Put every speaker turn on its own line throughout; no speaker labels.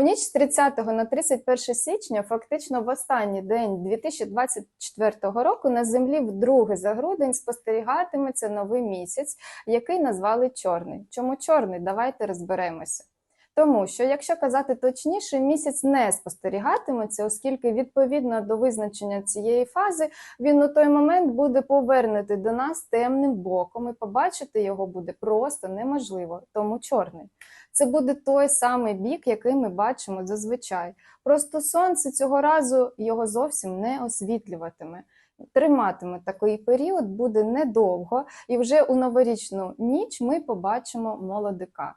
У ніч з 30 на 31 січня, фактично в останній день 2024 року, на землі вдруге за грудень спостерігатиметься новий місяць, який назвали чорний. Чому чорний? Давайте розберемося. Тому що, якщо казати точніше, місяць не спостерігатиметься, оскільки відповідно до визначення цієї фази він у той момент буде повернутий до нас темним боком, і побачити його буде просто неможливо, тому чорний. Це буде той самий бік, який ми бачимо зазвичай. Просто сонце цього разу його зовсім не освітлюватиме. Триматиме такий період буде недовго, і вже у новорічну ніч ми побачимо молодика.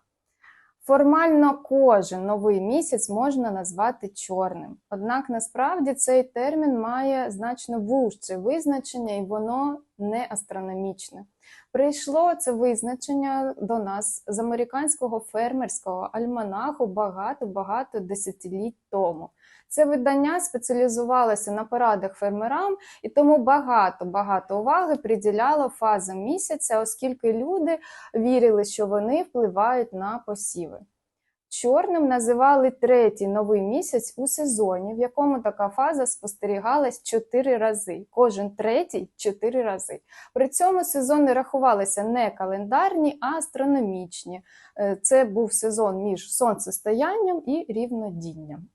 Формально кожен новий місяць можна назвати чорним. Однак насправді цей термін має значно вужче визначення, і воно не астрономічне. Прийшло це визначення до нас з американського фермерського альманаху багато-багато десятиліть тому. Це видання спеціалізувалося на порадах фермерам, і тому багато-багато уваги приділяло фазам місяця, оскільки люди вірили, що вони впливають на посіви. Чорним називали третій новий місяць у сезоні, в якому така фаза спостерігалась чотири рази. Кожен третій чотири рази. При цьому сезони рахувалися не календарні, а астрономічні. Е, Це був сезон між сонцестоянням і рівнодінням.